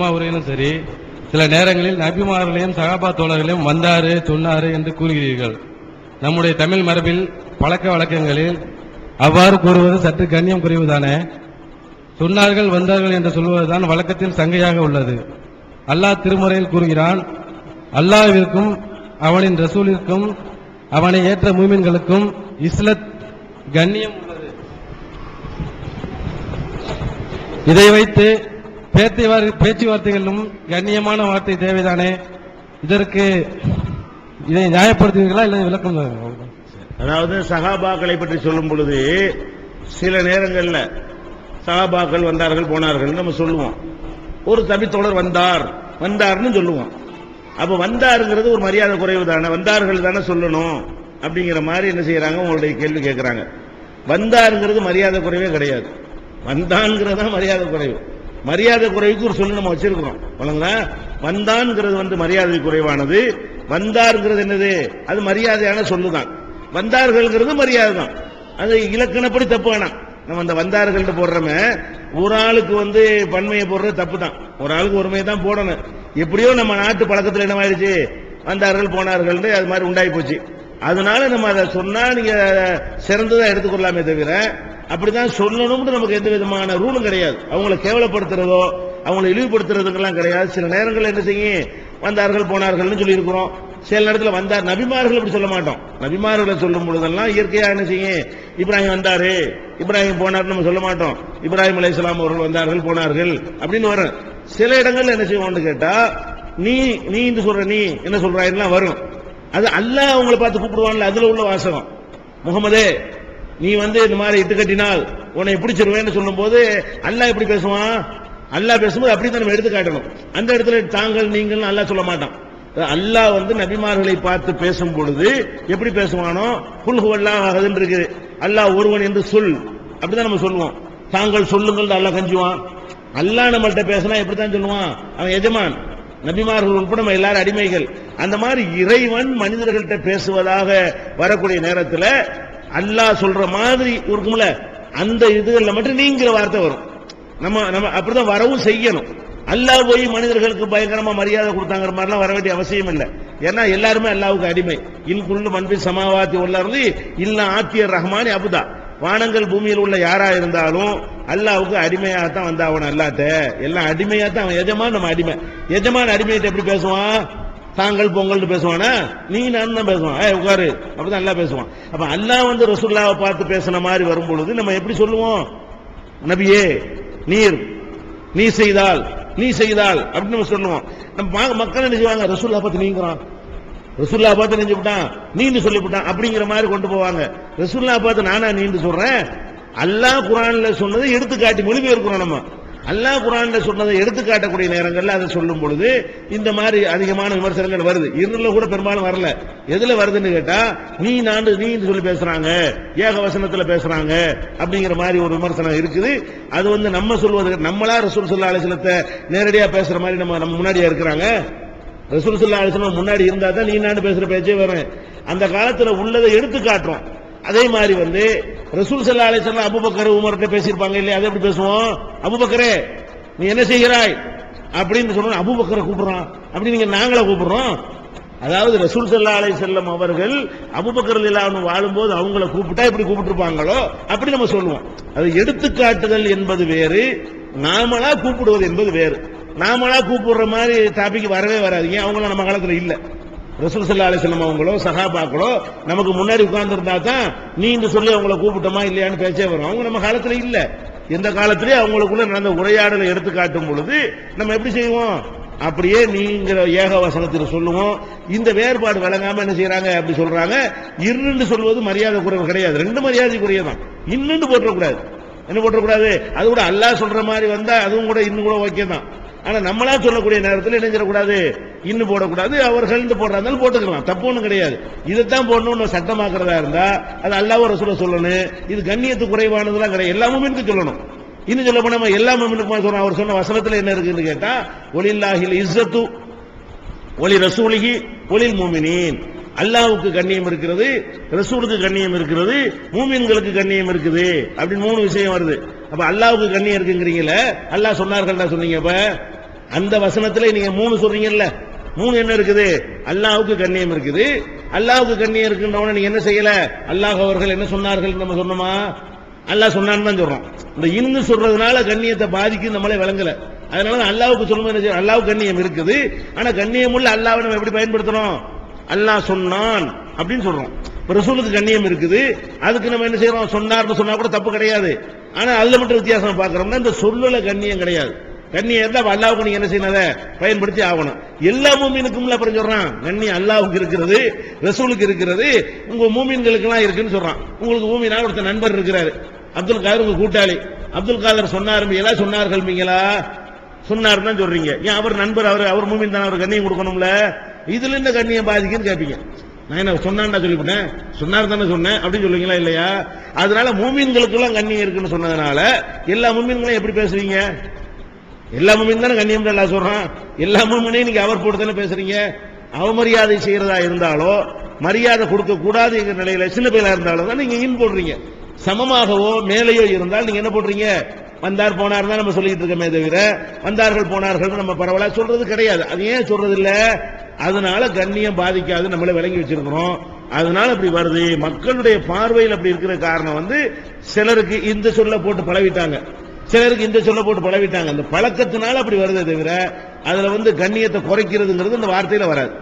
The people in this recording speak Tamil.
ஜும்மா சரி சில நேரங்களில் நபிமார்களையும் சகாபா தோழர்களையும் வந்தாரு சொன்னாரு என்று கூறுகிறீர்கள். நம்முடைய தமிழ் மரபில் பழக்க வழக்கங்களில் அவ்வாறு கூறுவது சற்று கண்ணியம் குறைவுதானே சொன்னார்கள் வந்தார்கள் என்று சொல்வதுதான் வழக்கத்தில் சங்கையாக உள்ளது. அல்லாஹ் திருமுறையில் கூறுகிறான் அல்லாவிற்கும் அவனின் ரசூலிற்கும் அவனை ஏற்ற மூமின்களுக்கும் இஸ்லத் கண்ணியம் உள்ளது. இதை வைத்து பேச்சுவார்த்தைகளிலும் கண்ணியமான வார்த்தை தேவைதானே? இதற்கு இதை நியாயப்படுத்துவீர்களா இல்லை விளக்கம் அதாவது சகாபாக்களை பற்றி சொல்லும் பொழுது சில நேரங்களில் சகாபாக்கள் வந்தார்கள் போனார்கள் நம்ம சொல்லுவோம். ஒரு தபித்தோழர் வந்தார் வந்தார்னு சொல்லுவோம். அப்ப வந்தாருங்கிறது ஒரு மரியாதை குறைவு தானே? வந்தார்கள் தானே சொல்லணும். அப்படிங்கிற மாதிரி என்ன செய்யறாங்க? உங்களுடைய கேள்வி கேட்கிறாங்க வந்தாருங்கிறது மரியாதை குறைவே கிடையாது. வந்தான்ங்கிறது தான் மரியாதை குறைவு. மரியாதை குறைவுக்கு ஒரு சொல்லு நம்ம வச்சிருக்கிறோம். வழங்குங்களா வந்தான்ங்கிறது வந்து மரியாதை குறைவானது. வந்தாருங்கிறது என்னது? அது மரியாதையான சொல்லுதான். வந்தார்கள்ங்கிறது மரியாதை தான் அது இலக்கணப்படி தப்பு வேணாம். நம்ம அந்த வந்தார்கள் போடுறோமே ஒரு ஆளுக்கு வந்து பன்மையை போடுறது தப்பு தான் ஒரு ஆளுக்கு ஒருமையை தான் போடணும். எப்படியோ நம்ம நாட்டு பழக்கத்தில் என்னவாயிருச்சு? வந்தார்கள் போனார்கள் அது மாதிரி உண்டாகி போச்சு அதனால நம்ம அதை சொன்னா நீங்க சிறந்ததா எடுத்துக்கொள்ளலாமே தவிர அப்படிதான் சொல்லணும்னு நமக்கு எந்த விதமான ரூலும் கிடையாது. அவங்கள கேவலப்படுத்துறதோ அவங்கள இழிவுபடுத்துறதுக்கெல்லாம் கிடையாது. சில நேரங்கள் என்ன செய்யும் வந்தார்கள் போனார்கள்னு சொல்லியிருக்கிறோம். சில நேரத்தில் வந்தார் நபிமார்கள் அப்படி சொல்ல மாட்டோம். நபிமார்களை சொல்லும் பொழுதெல்லாம் இயற்கையா என்ன செய்யும் இப்ராஹிம் வந்தாரு இப்ராஹிம் போனார்னு நம்ம சொல்ல மாட்டோம். இப்ராஹிம் அலைஹிஸ்ஸலாம் அவர்கள் வந்தார்கள் போனார்கள் அப்படின்னு வரும். சில இடங்கள்ல என்ன செய்வோம்னு கேட்டா நீ நீ இந்த சொல்ற நீ என்ன சொல்றாயிலாம் வரும். அது அல்லாஹ் அவங்கள பார்த்து கூப்பிடுவான்ல அதுல உள்ள வாசகம். முகமதே நீ வந்து இந்த மாதிரி இட்டு கட்டினால் உன்னை பிடிச்சிருவேன்னு சொல்லும்போது அல்லாஹ் எப்படி பேசுவான்? அல்லாஹ் பேசும்போது அப்படி தான் நம்ம எடுத்து காட்டணும். அந்த இடத்துல தாங்கள் நீங்கள் அல்லாஹ் சொல்ல மாட்டான். அல்லாஹ் வந்து நபிமார்களை பார்த்து பேசும் பொழுது எப்படி பேசுவானோ? குல் ஹுவல்லாஹ் இருக்குது. அல்லாஹ் ஒருவன் என்று சொல். அப்படிதான் நம்ம சொல்லுவோம். தாங்கள் சொல்லுங்கள் அல்லாஹ் கஞ்சுவான். அல்லாஹ் நம்மள்கிட்ட பேசினா எப்படி தான் சொல்லுவான்? அவன் எஜமான். நபிமார்கள் உட்பட நம்ம எல்லாரும் அடிமைகள். அந்த மாதிரி இறைவன் மனிதர்கள்ட்ட பேசுவதாக வரக்கூடிய நேரத்தில் அல்லாஹ் சொல்ற மாதிரி இருக்கும்ல அந்த இதுகளில் மட்டும் நீங்கிற வார்த்தை வரும். நம்ம நம்ம அப்படிதான் வரவும் செய்யணும். அல்லாஹ் போய் மனிதர்களுக்கு பயங்கரமா மரியாதை கொடுத்தாங்கிற மாதிரிலாம் வர வேண்டிய அவசியம் இல்லை. ஏன்னா எல்லாருமே அல்லாவுக்கு அடிமை. இன் குள்ளு மன்பி சமாவாத்தி உள்ளார்ந்து இல்ல ஆத்தியர் ரஹ்மானி அபுதா. வானங்கள் பூமியில் உள்ள யாரா இருந்தாலும் அல்லாவுக்கு அடிமையாகத்தான் வந்தா அவன் அல்லாட்ட எல்லாம் அடிமையாத்தான் அவன். எஜமான் நம்ம அடிமை. எஜமான் அடிமையிட்ட எப்படி பேசுவான்? தாங்கள் பொங்கல்னு பேசுவானா? நீ நான் தான் பேசுவான். ஏ உட்காரு. அப்பதான் அல்லாஹ் பேசுவான். அப்ப அல்லாஹ் வந்து ரசுல்லாவை பார்த்து பேசின மாதிரி வரும் பொழுது நம்ம எப்படி சொல்லுவோம்? நபியே நீர் நீ செய்தால் நீ செய்தால் அப்படின்னு நம்ம சொல்லுவோம். நம்ம மக்கள் என்ன செய்வாங்க? பார்த்து நீங்கிறான். ரசுல்லா பார்த்து நெஞ்சு விட்டான் நீன்னு சொல்லிவிட்டான். அப்படிங்கிற மாதிரி கொண்டு போவாங்க. ரசுல்லா பார்த்து நானா நீண்டு சொல்றேன்? அல்லாஹ் குரான்ல சொன்னதை எடுத்து காட்டி மொழிபெயர்க்கிறோம் நம்ம. அல்லா குரான்ல சொன்னதை எடுத்து காட்டக்கூடிய நேரங்கள்ல அதை சொல்லும் பொழுது இந்த மாதிரி அதிகமான விமர்சனங்கள் வருது. இருந்தாலும் கூட பெரும்பாலும் வரல. எதுல வருதுன்னு கேட்டா நீ நாண்டு நீ சொல்லி பேசுறாங்க. ஏக வசனத்துல பேசுறாங்க. அப்படிங்கிற மாதிரி ஒரு விமர்சனம் இருக்குது. அது வந்து நம்ம சொல்வது நம்மளா ரசூல் சொல்லா அலிஸ்லத்தை நேரடியா பேசுற மாதிரி நம்ம நம்ம முன்னாடியா இருக்கிறாங்க. ரசூல் சொல்லா அலிஸ்லாம் முன்னாடி இருந்தா தான் நீ நாண்டு பேசுற பேச்சே வரும். அந்த காலத்துல உள்ளதை எடுத்து காட்டுறோம். அதே மாதிரி வந்து ரசூல் சல்லா அலிஸ்லாம் அபுபக்கர் உமர்கிட்ட பேசியிருப்பாங்க இல்லையா? அதை எப்படி பேசுவோம்? அபுபக்கரே நீ என்ன செய்கிறாய்? அப்படின்னு சொன்னா அபுபக்கரை கூப்பிடுறான். அப்படி நீங்க நாங்கள கூப்பிடுறோம். அதாவது ரசூல் சல்லா அலை செல்லம் அவர்கள் அபுபக்கர் இல்லாமல் வாழும்போது அவங்கள கூப்பிட்டா இப்படி கூப்பிட்டுருப்பாங்களோ அப்படி நம்ம சொல்லுவோம். அது எடுத்துக்காட்டுதல் என்பது வேறு நாமளா கூப்பிடுவது என்பது வேறு. நாமளா கூப்பிடுற மாதிரி டாபிக் வரவே வராது. ஏன்? நம்ம காலத்தில் இல்லை. ரசூல் சல்லா அலிஸ்லாம் அவங்களோ சஹாபாக்களோ நமக்கு முன்னாடி உட்கார்ந்துருந்தா தான் நீ இந்த சொல்லி அவங்கள கூப்பிட்டோமா இல்லையான்னு பேச்சே வரும். அவங்க நம்ம காலத்துல இல்ல. எந்த காலத்திலே அவங்களுக்குள்ள நடந்த உரையாடலை எடுத்து காட்டும் பொழுது நம்ம எப்படி செய்வோம்? அப்படியே நீங்கிற ஏக வசனத்தில் சொல்லுவோம். இந்த வேறுபாடு விளங்காம என்ன செய்யறாங்க அப்படி சொல்றாங்க. இருன்னு சொல்வது மரியாதை குறைவு கிடையாது. ரெண்டு மரியாதைக்குரியதான் இன்னுன்னு போட்டக்கூடாது என்ன போட்டக்கூடாது அது கூட அல்லாஹ் சொல்ற மாதிரி வந்தா அதுவும் கூட இன்னும் கூட ஓகே தான் ஆனா நம்மளா சொல்லக்கூடிய நேரத்தில் இணைஞ்சிடக்கூடாது. இன்னும் போடக்கூடாது. அவர்கள் போடுறாங்க இருந்தாலும் போட்டுக்கலாம். தப்பு ஒன்றும் கிடையாது. இதைத்தான் போடணும்னு சட்டமாக்குறதா இருந்தா அது அல்லாஹ் ரசூல சொல்லணும். இது கண்ணியத்து குறைவானதுலாம் கிடையாது. எல்லா மூமினுக்கும் சொல்லணும். இன்னும் சொல்ல போனா நம்ம எல்லா மூமினுக்குமா சொன்ன அவர் சொன்ன வசனத்தில் என்ன இருக்குன்னு கேட்டா ஒலில்லாஹில் இஸ்ஸத்து ஒலி ரசூலிகி ஒலில் மூமினின். அல்லாவுக்கு கண்ணியம் இருக்கிறது ரசூலுக்கு கண்ணியம் இருக்கிறது மூமின்களுக்கு கண்ணியம் இருக்குது அப்படின்னு மூணு விஷயம் வருது. அப்ப அல்லாவுக்கு கண்ணியம் இருக்குங்கிறீங்களே அல்லாஹ் சொன்னார்கள் சொன்னீங்க அப்ப. அந்த வசனத்துல நீங்க மூணு சொல்றீங்கல்ல. மூணு என்ன இருக்குது? அல்லாவுக்கு கண்ணியம் இருக்குது. அல்லாவுக்கு கண்ணியம் இருக்குன்றவன நீங்க என்ன செய்யல? அல்லாஹ் அவர்கள் என்ன சொன்னார்கள் நம்ம சொன்னோமா? அல்லாஹ் சொன்னான்னு தான் சொல்றோம். இந்த இன்னு சொல்றதுனால கண்ணியத்தை பாதிக்கு நம்மளே விளங்கல. அதனால அல்லாவுக்கு சொல்லும்போது அல்லாவுக்கு கண்ணியம் இருக்குது. ஆனா கண்ணியம் உள்ள அல்லாவை நம்ம எப்படி பயன்படுத்தணும் அல்லாஹ் சொன்னான் அப்படின்னு சொல்றோம். ரசூலுக்கு கண்ணியம் இருக்குது. அதுக்கு நம்ம என்ன செய்யறோம்? சொன்னார்னு சொன்னா கூட தப்பு கிடையாது. ஆனா அதுல மட்டும் வித்தியாசம் பாக்குறோம்னா இந்த சொல்லல கண்ணியம் கிடையாது. கண்ணியம் இருந்தா அல்லாவுக்கு நீங்க என்ன செய்யணும்? அதை பயன்படுத்தி ஆகணும். எல்லா மூமினுக்கும் அப்புறம் சொல்றான் கண்ணியம் அல்லாவுக்கு இருக்கிறது ரசூலுக்கு இருக்கிறது உங்க மூமீன்களுக்கு எல்லாம் இருக்குன்னு சொல்றான். உங்களுக்கு மூமீனா ஒருத்தர் நண்பர் இருக்கிறாரு. அப்துல் காதர் உங்க கூட்டாளி. அப்துல் காதர் சொன்னாருங்களா சொன்னார்கள் சொன்னார் தான் சொல்றீங்க. ஏன் அவர் நண்பர் அவர் அவர் மூமின் தான் அவர் கண்ணியம் கொடுக்கணும்ல? இதுல என்ன கண்ணியம் பாதிக்குன்னு கேட்பீங்க நான் என்ன சொன்னான்டா சொல்லிவிட்டேன். சொன்னார் தானே சொன்னேன். அப்படின்னு சொல்லுவீங்களா இல்லையா? அதனால மூமின்களுக்கு எல்லாம் கண்ணியம் இருக்குன்னு சொன்னதுனால எல்லா மூமின்களையும் எப்படி பேசுவீங்க? எல்லா மூமின் தானே கண்ணியம் எல்லாம் சொல்றான். எல்லா மூமினையும் நீங்க அவர் போட்டு தானே பேசுறீங்க? அவமரியாதை செய்யறதா இருந்தாலோ மரியாதை கொடுக்க கூடாது எங்க நிலையில சின்ன பிள்ளையா இருந்தாலும் தான் நீங்க இன் போடுறீங்க. சமமாகவோ மேலேயோ இருந்தால் நீங்க என்ன போடுறீங்க? வந்தார் போனார் தான் நம்ம சொல்லிட்டு இருக்கோமே தவிர வந்தார்கள் போனார்கள் நம்ம பரவாயில்ல சொல்றது கிடையாது. அது ஏன் சொல்றது இல்ல அதனால கண்ணியம் பாதிக்காது நம்மள விளங்கி வச்சிருக்கிறோம். அதனால அப்படி வருது. மக்களுடைய பார்வையில் அப்படி இருக்கிற காரணம் வந்து சிலருக்கு இந்த சொல்ல போட்டு பழவிட்டாங்க. சிலருக்கு இந்த சொல்ல போட்டு பழவிட்டாங்க. அந்த பழக்கத்தினால அப்படி வருதே தவிர அதுல வந்து கண்ணியத்தை குறைக்கிறதுங்கிறது இந்த வார்த்தையில வராது.